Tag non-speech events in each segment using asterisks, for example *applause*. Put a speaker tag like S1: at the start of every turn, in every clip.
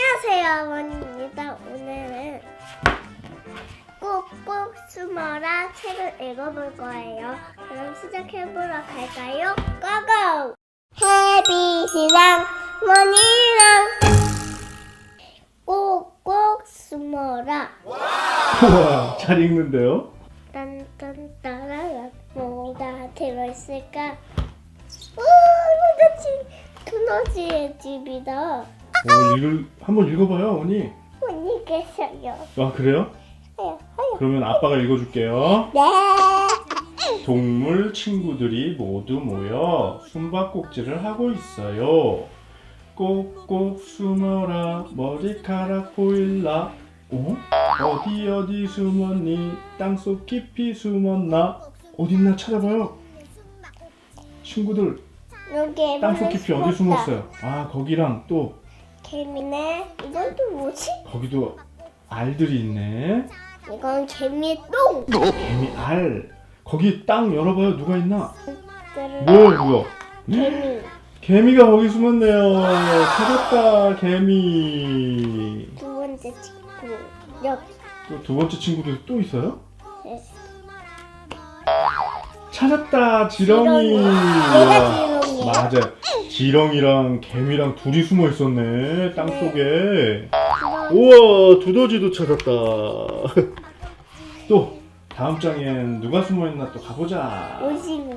S1: 안녕하세요, 원입니다. 오늘은 꼭꼭 숨어라 책을 읽어볼 거예요. 그럼 시작해보러 갈까요? 고고! 해비시랑 원이랑 꼭꼭 숨어라
S2: 우와, 잘 읽는데요?
S1: 딴딴따라라 뭐가 들어있을까? 오, 이거 두너지의 집이다.
S2: 어, 읽을, 한번 읽어봐요, 언니.
S1: 언니 계셔요.
S2: 아, 그래요?
S1: 하요.
S2: 그러면 아빠가 읽어줄게요.
S1: 네.
S2: 동물 친구들이 모두 모여 숨바꼭질을 하고 있어요. 꼭꼭 숨어라, 머리카락 보일라. 어? 어디 어디 숨었니? 땅속 깊이 숨었나? 어딨나 찾아봐요. 친구들,
S1: 여기
S2: 땅속 깊이 어디 숨었어요? 아, 거기랑 또
S1: 개미네. 이건 또 뭐지?
S2: 거기도 알들이 있네.
S1: 이건 개미 똥.
S2: 개미 알. 거기 땅 열어봐요. 누가 있나?
S1: 뭐?
S2: 뭐야?
S1: 개미.
S2: 개미가 거기 숨었네요. 찾았다 개미.
S1: 두 번째 친구. 여기.
S2: 또 두 번째 친구도 또 있어요?
S1: 네.
S2: 찾았다 지렁이.
S1: 내가 지렁이야.
S2: 맞아. 지렁이랑 개미랑 둘이 숨어 있었네. 땅 속에. 우와 두더지도 찾았다. *laughs* 또 다음 장엔 누가 숨어 있나 또 가보자.
S1: 오징어.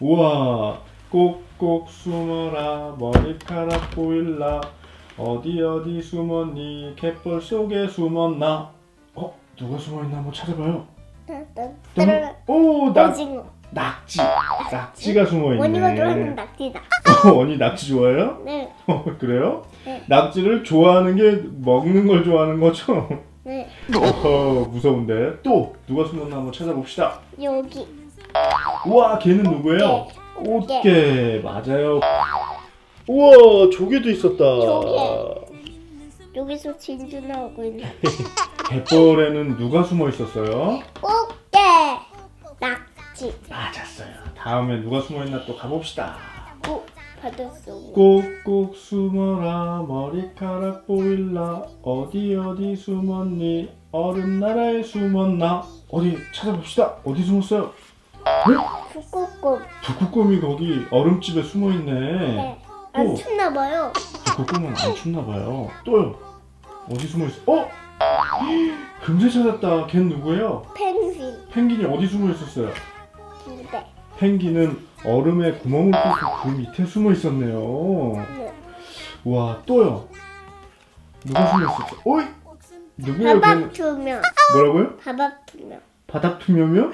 S2: 우와 꼭꼭 숨어라 머리카락 보일라 어디 어디 숨었니 갯벌 속에 숨었나 어 누가 숨어 있나 한번 찾아봐요
S1: 따 따따라라.
S2: 오 낙,
S1: 오징어.
S2: 낙지 낙지가
S1: 원이가
S2: 숨어 있네
S1: 좋아하는 낙지다.
S2: 언니 낙지 좋아해요?
S1: 네.
S2: 어, 그래요?
S1: 네.
S2: 낙지를 좋아하는 게 먹는 걸 좋아하는 거죠?
S1: 네.
S2: 어허 무서운데 또 누가 숨었나 한번 찾아봅시다
S1: 여기.
S2: 우와 걔는 누구예요?
S1: 꽃게.
S2: 맞아요. 우와 조개도 있었다.
S1: 조개. 여기서 진주 나오고 있네. *laughs*
S2: 갯벌에는 누가 숨어 있었어요?
S1: 꽃 게. 낙지.
S2: 맞았어요. 다음에 누가 숨어 있나 또 가봅시다.
S1: 오, 받았어.
S2: 꼭꼭 숨어라 머리카락 보일라 어디 어디 숨었니 얼음 나라에 숨었나 어디 찾아봅시다. 어디 숨었어요?
S1: 북극곰.
S2: 북극곰이 거기 얼음집에 숨어 있네.
S1: 네. 안
S2: 또.
S1: 춥나 봐요.
S2: 북극곰은 안 춥나 봐요. 또요. 어디 숨어 있어? 어? 금세 찾았다. 걘 누구예요?
S1: 펭귄.
S2: 펭귄이 어디 숨어 있었어요? 펭귄은 얼음에 구멍을 뚫고 그 밑에 숨어 있었네요.
S1: 네.
S2: 우와, 또요. 누가 숨어 있었어? 어이? 누구예요?
S1: 바닥
S2: 걔는?
S1: 투명.
S2: 뭐라고요?
S1: 바닥 투명.
S2: 바닥 투명이요?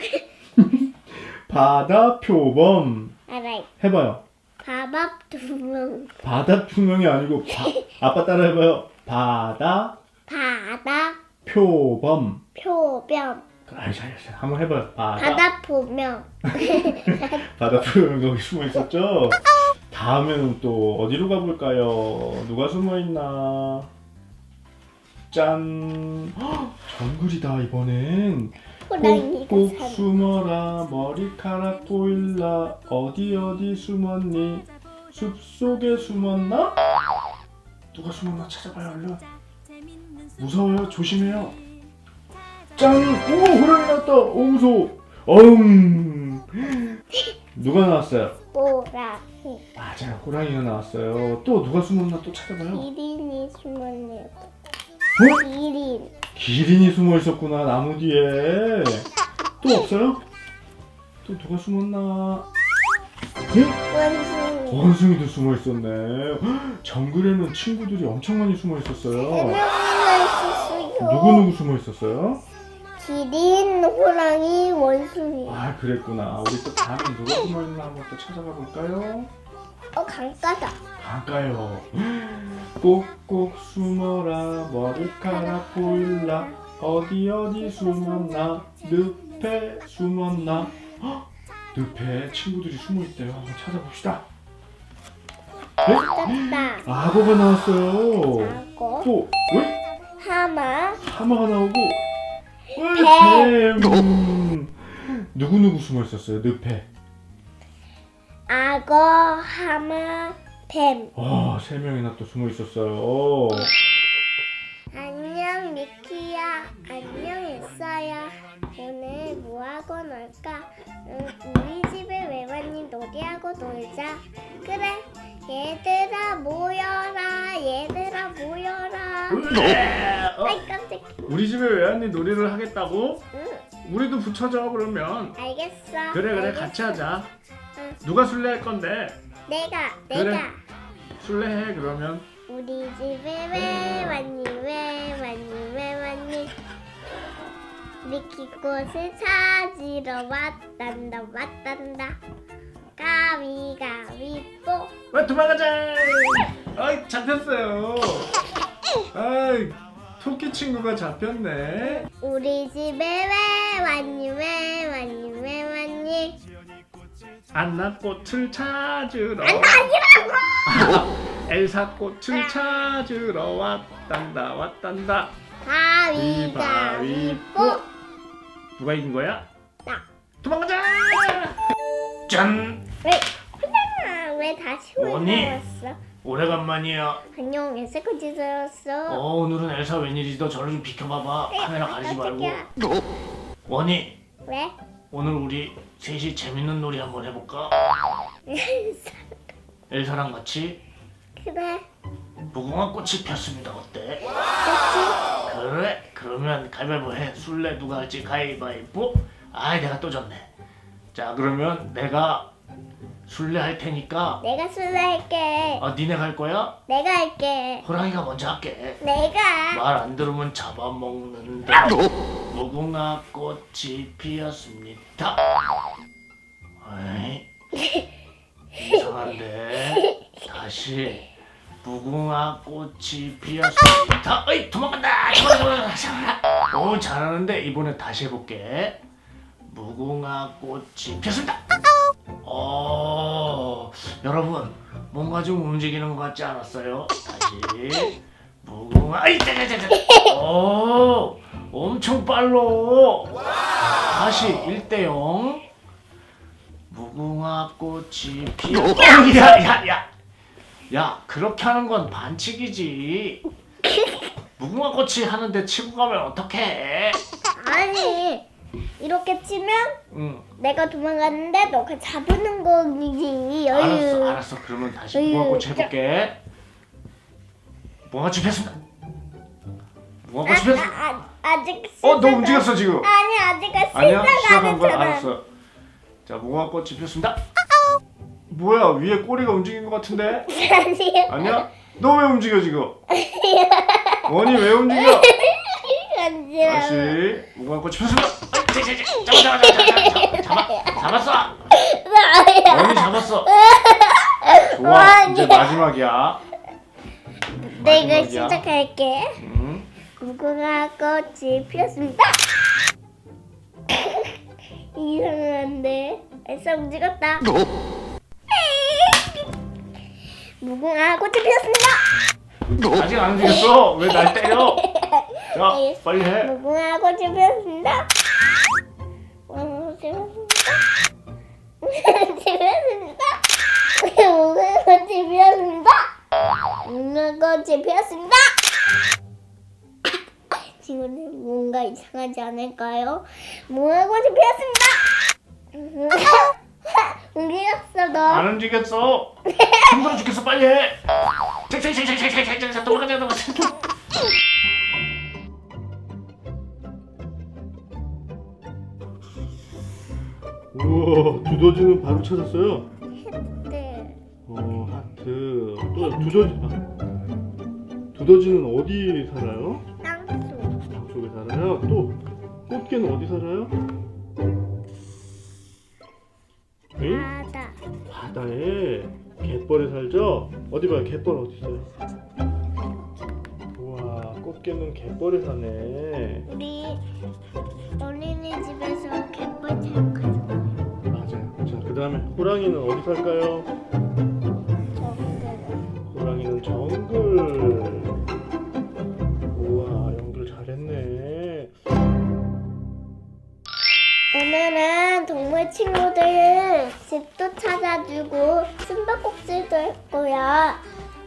S2: *laughs* 바다 표범.
S1: 알아요.
S2: 해봐요.
S1: 바닥 투명.
S2: 바다 투명이 아니고 바, 아빠 따라 해봐요. 바다
S1: 바닥
S2: 표범.
S1: 표명.
S2: 아이 잘했어. 한번 해봐요. 바다.
S1: 바닥 표명.
S2: 바다 표범 *laughs* 거기 숨어 있었죠? 다음에는 또 어디로 가볼까요? 누가 숨어 있나? 짠! 헉, *gasps* 정글이다 이번엔.
S1: 호랑이가
S2: 꼭꼭. 숨어라 머리카락 보일라 어디 어디 숨었니? 숲 속에 숨었나? 누가 숨었나 찾아봐요 얼른. 무서워요 조심해요. 짠! 오 호랑이 나왔다. 오 무서워. 어음. 누가 나왔어요?
S1: 호랑이.
S2: 맞아요 호랑이가 나왔어요. 또 누가 숨었나 또 찾아봐요.
S1: 기린이 숨었네요.
S2: 어?
S1: 기린.
S2: 기린이 숨어 있었구나 나무 뒤에. 또 없어요? 또 누가 숨었나? 에?
S1: 원숭이.
S2: 원숭이도 숨어 있었네. 헉, 정글에는 친구들이 엄청 많이 숨어
S1: 세
S2: 있었어요.
S1: 명이나 있었어요.
S2: 누구 누구 숨어 있었어요?
S1: 기린, 호랑이, 원숭이.
S2: 아 그랬구나. 우리 또 다음에 누가 숨어 있나 한번 또 찾아가 볼까요?
S1: 어 강가다.
S2: 갈까요? 꼭꼭 숨어라 머리카락 보일라 어디 어디 숨었나 늪에 숨었나 헉, 늪에 친구들이 숨어 있대요. 한번 찾아봅시다. 네?
S1: 떴다.
S2: 악어가 나왔어요.
S1: 악어.
S2: 또 왜?
S1: 하마.
S2: 하마가 나오고 왜 음. 음. 뱀. 누구 누구 숨어 있었어요? 늪에.
S1: 악어, 하마, 뱀.
S2: 아, 세 명이나 또 숨어 있었어요. 안녕 미키야. 안녕 엘사야.
S1: 오늘 뭐 하고 놀까? 응, 우리 집에 외반님 놀이하고 놀자. 그래. 얘들아 모여라. 얘들아 모여라.
S2: 어? 어?
S1: 아이 깜짝.
S2: 우리 집에 외환이 놀이를 하겠다고?
S1: 응.
S2: 우리도 붙여줘 그러면.
S1: 알겠어.
S2: 그래 그래
S1: 알겠어.
S2: 같이 하자.
S1: 응.
S2: 누가 술래 할 건데?
S1: 내가
S2: 그래.
S1: 내가.
S2: 술래 해 그러면.
S1: 우리 집에 왜 왔니 왜 왔니 왜 왔니 기꽃을 찾으러 왔단다 왔단다 가위 가위뽀
S2: 왜 도망가자. 아이 잡혔어요. 아이 토끼 친구가 잡혔네.
S1: 우리 집에 왜 왔니 왜 왔니 왜 왔니
S2: 안나 꽃을 찾으러.
S1: 안나 아니라고 *laughs*
S2: 엘사 꽃을 찾으러 왔단다 왔단다.
S1: 가위가위뽀
S2: 누가 이긴 거야?
S1: 나.
S2: 도망가자. 짠.
S1: 왜 혼자나 왜 다시? 올라왔어
S2: 오래간만이야.
S1: 안녕 에스코지 들었어
S2: 어 오늘은 엘사 웬일이지? 너 저를 좀 비켜봐봐. 카메라 가리지 말고. 원희
S1: 왜?
S2: 오늘 우리 셋이 재밌는 놀이 한번 해볼까? *laughs* 엘사랑 같이
S1: 그래
S2: 무궁화 꽃이 폈습니다. 어때? 그래? 그러면 가위바위보 해. 술래 누가 할지 가위바위보. 아이 내가 또 졌네. 자 그러면 내가 술래 할 테니까
S1: 내가 술래 할게.
S2: 아 니네 갈 거야?
S1: 내가 할게.
S2: 호랑이가 먼저 할게.
S1: 내가.
S2: 말 안 들으면 잡아먹는다. 무궁화 꽃이 피었습니다. 이상한데. 다시 무궁화 꽃이 피었습니다. 어이 도망간다. 도망간다. 오 잘하는데 이번에 다시 해볼게. 무궁화 꽃이 피었습니다. 어 여러분 뭔가 좀 움직이는 것 같지 않았어요? 다시. 무궁화. 짜자자자 오 엄청 빨로 다시 1대0 무궁화 꽃이 피어 야야야. 야 그렇게 하는 건 반칙이지. 무궁화 꽃이 하는데 치고 가면 어떡해?
S1: 아니. 이렇게 치면
S2: 응
S1: 내가 도망갔는데 너가 잡는 거지.
S2: 알았어 알았어 그러면 다시
S1: 진짜.
S2: 해볼게 꽃이 폈습니다
S1: 아, 아, 아직
S2: 어, 너
S1: 시작
S2: 움직였어 지금.
S1: 아니 아직
S2: 아니야,
S1: 시작
S2: 시작한
S1: 안
S2: 거야.
S1: 했잖아.
S2: 알았어. 자, 무궁화 꽃이 폈습니다. 뭐야, 위에 꼬리가 움직인 것 같은데?
S1: 아니야.
S2: 아니야? 너 왜 움직여 지금? 원이 왜 움직여?
S1: 아니야.
S2: 다시 무궁화 꽃이 폈습니다. 자, 잡아, 잡아, 잡아, 잡아, 잡았어. 원이 잡았어. 좋아. 이제 마지막이야.
S1: 내가
S2: 마지막이야.
S1: 시작할게.
S2: 응.
S1: 무궁화 꽃이 피었습니다. *laughs* 이상한데. 애써 움직였다. 무궁화 꽃이 피었습니다.
S2: 아직 안 움직였어. 왜 날 때려? 자, *laughs* 빨리 해.
S1: 무궁화 꽃이 피었습니다. 무궁화 꽃이 피었습니다. 무궁화 꽃이 피었습니다. 친구들 뭔가 이상하지 않을까요? 무궁화 꽃이 피었습니다. 움직였어 너.
S2: 안 움직였어. 힘들어 죽겠어. 빨리 해. 잭잭잭잭잭잭잭 도망가자 도망가자. 우와 두더지는 바로 찾았어요.
S1: 네.
S2: 어 하트 또 두더지 아, 두더지는 어디 살아요?
S1: 땅속.
S2: 방 속에 살아요. 또 꽃게는 어디 살아요? 응?
S1: 바다.
S2: 바다에 갯벌에 살죠? 어디 봐요 갯벌 어디 있어요? 우와 꽃게는 갯벌에 사네
S1: 우리 어린이집에서 갯벌 체육하죠.
S2: 맞아요 자 그 다음에 호랑이는 어디 살까요? 호랑이는 정글 우와 연결 잘했네
S1: 오늘은 동물 친구들 집도 찾아주고 숨바꼭질도 했고요.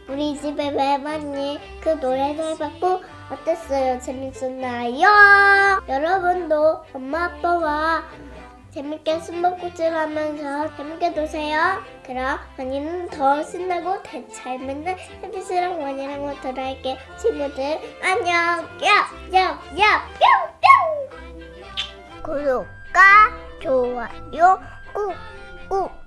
S1: 우리 집에 왜 왔니? 그 노래도 해봤고 어땠어요? 재밌었나요? 여러분도 엄마 아빠와 재밌게 숨바꼭질 하면서 재밌게 노세요. 그럼 언니는 더 신나고 잘 맨날 해비스랑 원이랑 돌아올게. 친구들 안녕. 야, 야, 야, 뿅, 뿅. 구독과 좋아요 꾹, 꾹.